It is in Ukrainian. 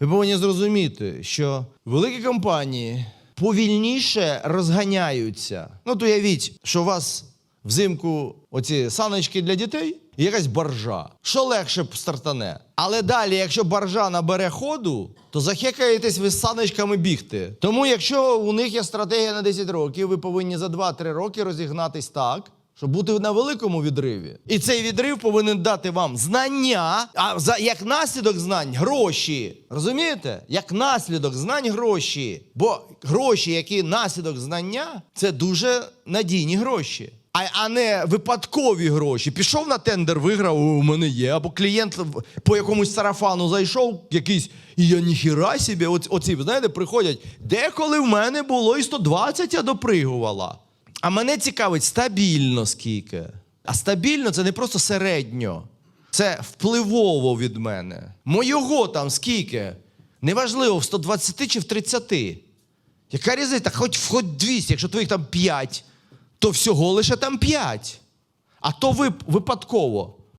Ви повинні зрозуміти, що великі компанії повільніше розганяються. Ну, то уявіть, що у вас взимку оці саночки для дітей і якась баржа. Що легше стартане. Але далі, якщо баржа набере ходу, то захекаєтесь ви з саночками бігти. Тому, якщо у них є стратегія на 10 років, ви повинні за 2-3 роки розігнатись так. Щоб бути на великому відриві. І цей відрив повинен дати вам знання, а за як наслідок знань гроші. Розумієте? Як наслідок знань гроші. Бо гроші, які наслідок знання, це дуже надійні гроші. А, а не випадкові гроші. Пішов на тендер, виграв, у мене є. Або клієнт по якомусь сарафану зайшов, якийсь, і я ніхіра собі. Оці, знаєте, приходять. Деколи в мене було і 120 я допригувала. А мене цікавить стабільно скільки. А стабільно це не просто середньо. Це впливово від мене. Мойого там скільки? Неважливо, в 120 чи в 30. Яка різниця? Хоч, хоч 200, якщо твоїх там 5, то всього лише там 5. А то ви, випадково.